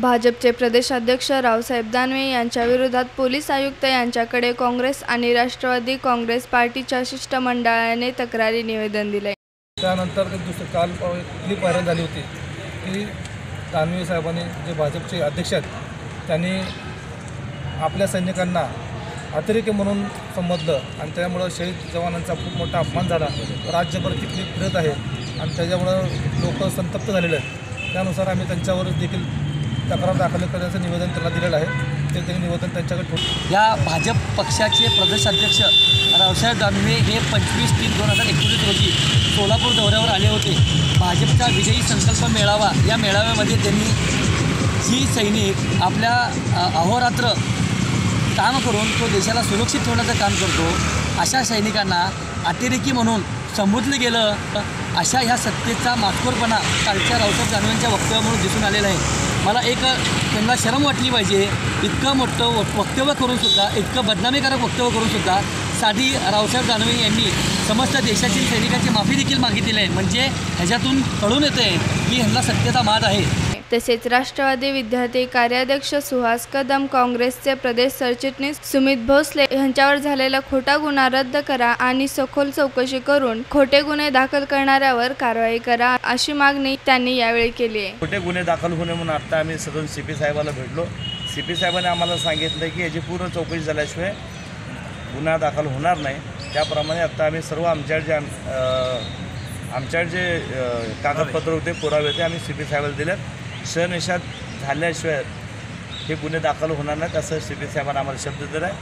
भाजपचे प्रदेशाध्यक्ष रावसाहेब दानवे यांच्याविरोधात पोलीस आयुक्त यांच्याकडे काँग्रेस आणि राष्ट्रवादी काँग्रेस पार्टीच्या शिष्टमंडळाने तक्रारी निवेदन दिले. त्यानंतर दुसरं काल क्लिप व्हायरल झाली होती की दानवे साहेबांनी जे भाजपचे अध्यक्ष आहेत त्यांनी आपल्या सैनिकांना अतिरेकी म्हणून संबोधलं आणि त्यामुळं शहीद जवानांचा खूप मोठा अपमान झाला. राज्यभर ती क्लिप फिरत आहे आणि त्याच्यामुळं लोक संतप्त झालेले आहेत. त्यानुसार आम्ही त्यांच्यावर देखील तक्रार दाखल करण्याचं निवेदन त्यांना दिलेलं आहे. ते त्यांनी निवेदन त्यांच्याकडे या भाजप पक्षाचे प्रदेशाध्यक्ष रावसाहेब दानवे हे पंचवीस तीन दोन हजार एकोणीस रोजी सोलापूर दौऱ्यावर आले होते. भाजपचा विजयी संकल्प मेळावा या मेळाव्यामध्ये त्यांनी जी सैनिक आपल्या अहोरात्र काम करून तो देशाला सुरक्षित ठेवण्याचं काम करतो. अशा सैनिकांना अतिरेकी म्हणून संबोधलं गेलं. अशा ह्या सत्तेचा मातखोरपणा कालच्या रावसाहेब दानवेंच्या वक्तव्यामुळे दिसून आलेला आहे. मला एक त्यांना शरम वाटली पाहिजे. इतकं मोठं वक्तव्य करूनसुद्धा इतकं बदनामीकारक वक्तव्य करूनसुद्धा साधी रावसाहेब दानवे यांनी समस्त देशातील सैनिकांची माफी देखील मागितलेली आहे. म्हणजे ह्याच्यातून कळून येते की ह्यांना सत्यता मात आहे. तसेच राष्ट्रवादी विद्यार्थी कार्याध्यक्ष सुहास कदम काँग्रेसचे प्रदेश सरचिटणीस सुमित भोसले यांच्यावर झालेला खोटा गुन्हा रद्द करा आणि सखोल चौकशी करून खोटे गुन्हे दाखल करणाऱ्यावर कारवाई करा अशी मागणी त्यांनी यावेळी केली आहे. खोटे गुन्हे दाखल होणे म्हणून आत्ता आम्ही सदन सी पी साहेबाला भेटलो. सी पी साहेबांनी आम्हाला सांगितलं की याची पूर्ण चौकशी झाल्याशिवाय गुन्हा दाखल होणार नाही. त्याप्रमाणे आत्ता आम्ही सर्व आमच्या जे आमच्या जे कागदपत्र होते पुरावे होते आम्ही सी पी साहेबाला दिलेत. शहनिषाद झाल्याशिवाय हे गुन्हे दाखल होणार नाहीत असं सी साहेबांना आम्हाला शब्द दिला आहे